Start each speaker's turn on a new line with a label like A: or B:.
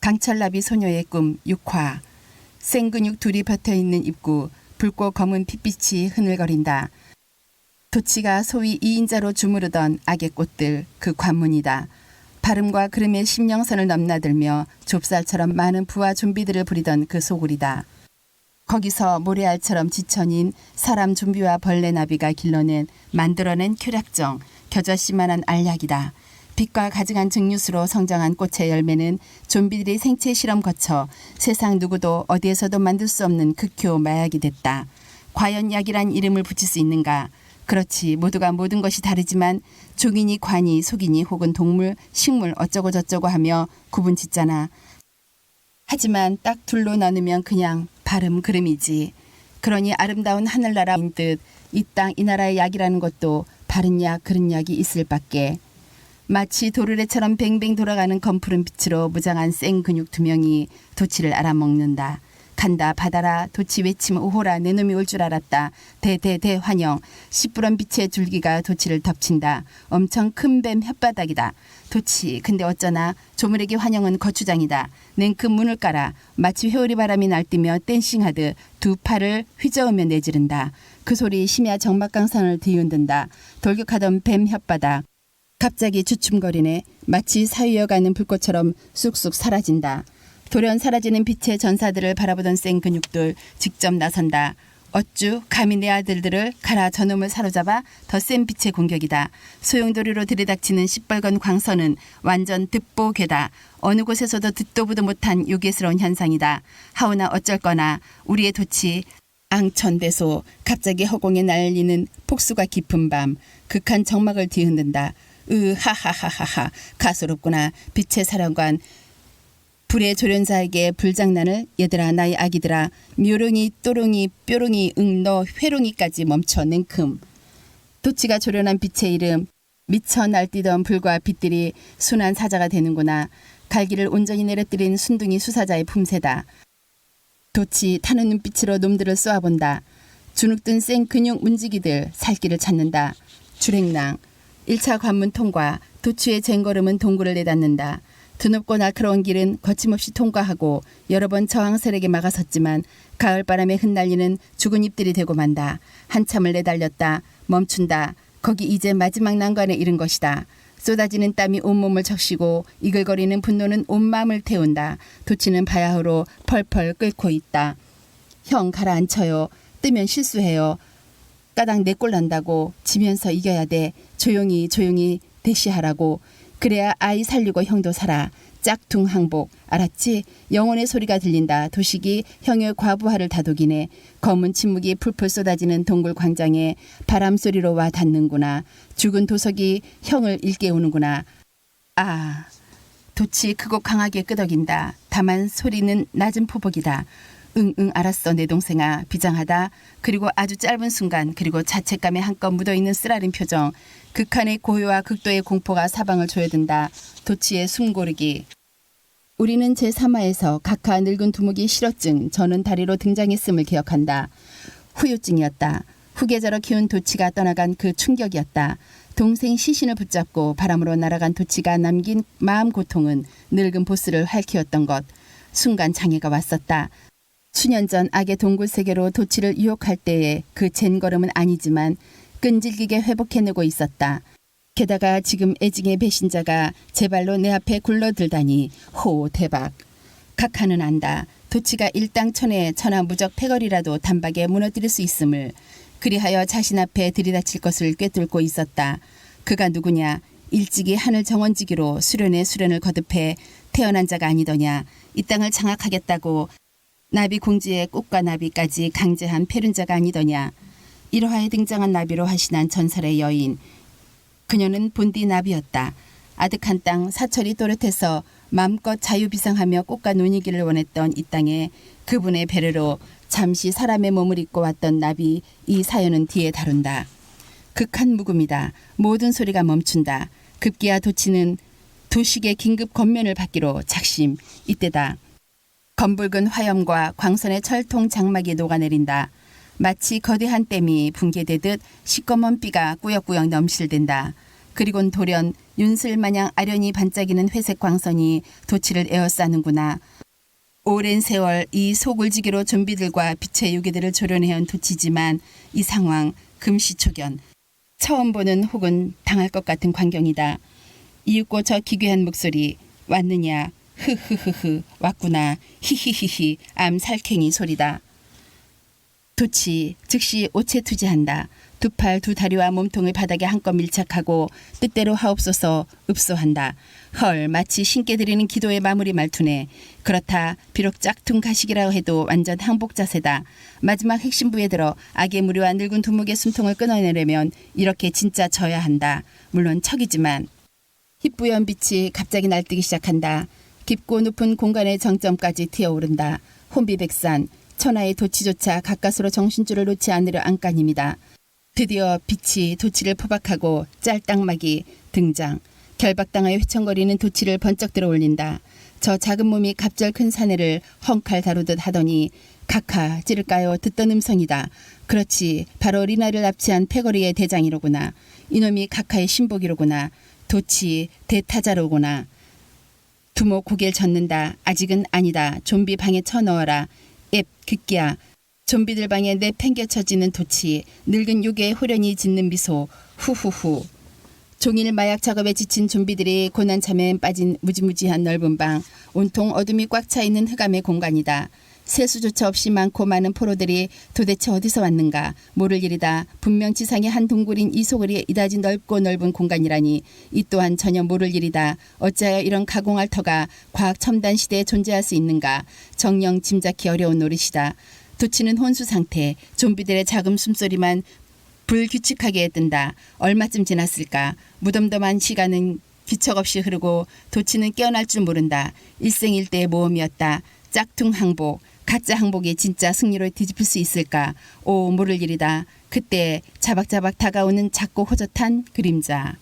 A: 강철나비 소녀의 꿈 6화 생근육 둘이 붙어있는 입구 붉고 검은 핏빛이 흐늘거린다. 도치가 소위 이인자로 주무르던 악의 꽃들 그 관문이다. 발음과 그름의 심령선을 넘나들며 좁쌀처럼 많은 부와 좀비들을 부리던 그 소굴이다. 거기서 모래알처럼 지천인 사람 좀비와 벌레 나비가 길러낸 만들어낸 쾌락정 겨자씨만한 알약이다. 빛과 가증한 증류수로 성장한 꽃의 열매는 좀비들이 생체 실험 거쳐 세상 누구도 어디에서도 만들 수 없는 극효 마약이 됐다. 과연 약이란 이름을 붙일 수 있는가? 그렇지 모두가 모든 것이 다르지만 종이니 관이 속이니 혹은 동물, 식물 어쩌고 저쩌고 하며 구분 짓잖아. 하지만 딱 둘로 나누면 그냥 발음 그름이지. 그러니 아름다운 하늘나라인 듯 이 땅 이 나라의 약이라는 것도 바른 약 그른 약이 있을 밖에 마치 도르래처럼 뱅뱅 돌아가는 검푸른 빛으로 무장한 생 근육 두 명이 도치를 알아먹는다. 간다 받아라 도치 외침 오호라 내 놈이 올 줄 알았다. 대대대 환영. 시뿌런 빛의 줄기가 도치를 덮친다. 엄청 큰 뱀 혓바닥이다. 도치 근데 어쩌나? 조물에게 환영은 거추장이다. 냉큼 문을 깔아 마치 회오리 바람이 날뛰며 댄싱하듯 두 팔을 휘저으며 내지른다. 그 소리 심야 정막강산을 뒤흔든다. 돌격하던 뱀 혓바닥 갑자기 주춤거리네 마치 사유여가는 불꽃처럼 쑥쑥 사라진다. 돌연 사라지는 빛의 전사들을 바라보던 생 근육들 직접 나선다. 어쭈 감히 내 아들들을 가라 저놈을 사로잡아 더 센 빛의 공격이다. 소용돌이로 들이닥치는 시뻘건 광선은 완전 듣보괴다. 어느 곳에서도 듣도 보도 못한 요괴스러운 현상이다. 하오나 어쩔거나 우리의 도치 앙천대소 갑자기 허공에 날리는 폭수가 깊은 밤 극한 정막을 뒤흔든다. 으하하하하하. 가소롭구나. 빛의 사령관. 불의 조련사에게 불장난을 얘들아 나의 아기들아. 묘롱이 또롱이 뾰롱이 응너 회롱이까지 멈춰 냉큼. 도치가 조련한 빛의 이름. 미쳐 날뛰던 불과 빛들이 순한 사자가 되는구나. 갈기를 온전히 내려뜨린 순둥이 수사자의 품새다. 도치 타는 눈빛으로 놈들을 쏘아본다. 주눅든 생 근육 문지기들 살길을 찾는다. 주랭랑 1차 관문 통과 도치의 쟁걸음은 동굴을 내닫는다. 드높고 날카로운 길은 거침없이 통과하고 여러 번 저항설에게 막아섰지만 가을바람에 흩날리는 죽은 잎들이 되고 만다. 한참을 내달렸다. 멈춘다. 거기 이제 마지막 난관에 이른 것이다. 쏟아지는 땀이 온몸을 적시고 이글거리는 분노는 온 마음을 태운다. 도치는 바야흐로 펄펄 끓고 있다. 형 가라앉혀요. 뜨면 실수해요. 까당 내 꼴 난다고 지면서 이겨야 돼. 조용히 조용히 대시하라고. 그래야 아이 살리고 형도 살아. 짝퉁 항복. 알았지? 영혼의 소리가 들린다. 도식이 형의 과부하를 다독이네. 검은 침묵이 풀풀 쏟아지는 동굴 광장에 바람 소리로 와 닿는구나. 죽은 도석이 형을 일깨우는구나. 아, 도치 크고 강하게 끄덕인다. 다만 소리는 낮은 포복이다. 응응 알았어 내 동생아. 비장하다. 그리고 아주 짧은 순간 그리고 자책감에 한껏 묻어있는 쓰라린 표정. 극한의 고요와 극도의 공포가 사방을 조여든다. 도치의 숨고르기. 우리는 제3화에서 각하 늙은 두목이 실어증 저는 다리로 등장했음을 기억한다. 후유증이었다. 후계자로 키운 도치가 떠나간 그 충격이었다. 동생 시신을 붙잡고 바람으로 날아간 도치가 남긴 마음 고통은 늙은 보스를 활키웠던 것. 순간 장애가 왔었다 수년 전 악의 동굴 세계로 도치를 유혹할 때의 그 젠걸음은 아니지만 끈질기게 회복해내고 있었다. 게다가 지금 애증의 배신자가 제 발로 내 앞에 굴러들다니 호 대박. 각하는 안다. 도치가 일당천의 천하무적 패거리라도 단박에 무너뜨릴 수 있음을 그리하여 자신 앞에 들이닥칠 것을 꿰뚫고 있었다. 그가 누구냐? 일찍이 하늘 정원지기로 수련의 수련을 거듭해 태어난 자가 아니더냐? 이 땅을 장악하겠다고 나비 공주의 꽃과 나비까지 강제한 패륜자가 아니더냐. 1화에 등장한 나비로 화신한 전설의 여인. 그녀는 본디 나비였다. 아득한 땅 사철이 또렷해서 마음껏 자유비상하며 꽃과 논이기를 원했던 이 땅에 그분의 배려로 잠시 사람의 몸을 입고 왔던 나비 이 사연은 뒤에 다룬다. 극한 묵음이다. 모든 소리가 멈춘다. 급기야 도치는 도식의 긴급 건면을 받기로 작심. 이때다. 검붉은 화염과 광선의 철통 장막이 녹아내린다. 마치 거대한 댐이 붕괴되듯 시꺼먼 피가 꾸역꾸역 넘실댄다. 그리곤 돌연 윤슬 마냥 아련히 반짝이는 회색 광선이 도치를 에워싸는구나. 오랜 세월 이 소굴지기로 좀비들과 빛의 요괴들을 조련해온 도치지만 이 상황 금시초견 처음 보는 혹은 당할 것 같은 광경이다. 이윽고 저 기괴한 목소리 왔느냐 흐흐흐흐 왔구나 히히히히 암살쾡이 소리다. 도치 즉시 오체 투지한다. 두 팔 두 다리와 몸통을 바닥에 한껏 밀착하고 뜻대로 하옵소서 읍소한다. 헐 마치 신께 드리는 기도의 마무리 말투네. 그렇다 비록 짝퉁 가식이라고 해도 완전 항복 자세다. 마지막 핵심 부에 들어 악의 무료와 늙은 두목의 숨통을 끊어내려면 이렇게 진짜 져야 한다. 물론 척이지만 희뿌연 빛이 갑자기 날뛰기 시작한다. 깊고 높은 공간의 정점까지 튀어오른다. 혼비백산, 천하의 도치조차 가까스로 정신줄을 놓지 않으려 안간입니다. 드디어 빛이 도치를 포박하고 짤딱막이 등장. 결박당하여 휘청거리는 도치를 번쩍 들어올린다. 저 작은 몸이 갑절 큰 사내를 헝칼 다루듯 하더니 카카 찌를까요 듣던 음성이다. 그렇지 바로 리나를 납치한 패거리의 대장이로구나. 이놈이 카카의 신복이로구나. 도치 대타자로구나. 두모 고개를 젓는다. 아직은 아니다. 좀비 방에 쳐넣어라. 앱 극기야. 좀비들 방에 내팽개쳐지는 도치. 늙은 요괴의 호련히 짓는 미소. 후후후. 종일 마약 작업에 지친 좀비들이 고난참에 빠진 무지무지한 넓은 방. 온통 어둠이 꽉 차 있는 흑암의 공간이다. 세수조차 없이 많고 많은 포로들이 도대체 어디서 왔는가 모를 일이다. 분명 지상의 한 동굴인 이 소굴이 이다지 넓고 넓은 공간이라니 이 또한 전혀 모를 일이다. 어찌하여 이런 가공할 터가 과학 첨단 시대에 존재할 수 있는가 정령 짐작기 어려운 노릇이다. 도치는 혼수 상태, 좀비들의 작은 숨소리만 불규칙하게 뜬다. 얼마쯤 지났을까? 무덤덤한 시간은 기척 없이 흐르고 도치는 깨어날 줄 모른다. 일생일대의 모험이었다. 짝퉁 항복, 가짜 항복이 진짜 승리로 뒤집힐 수 있을까? 오 모를 일이다. 그때 자박자박 다가오는 작고 호젓한 그림자.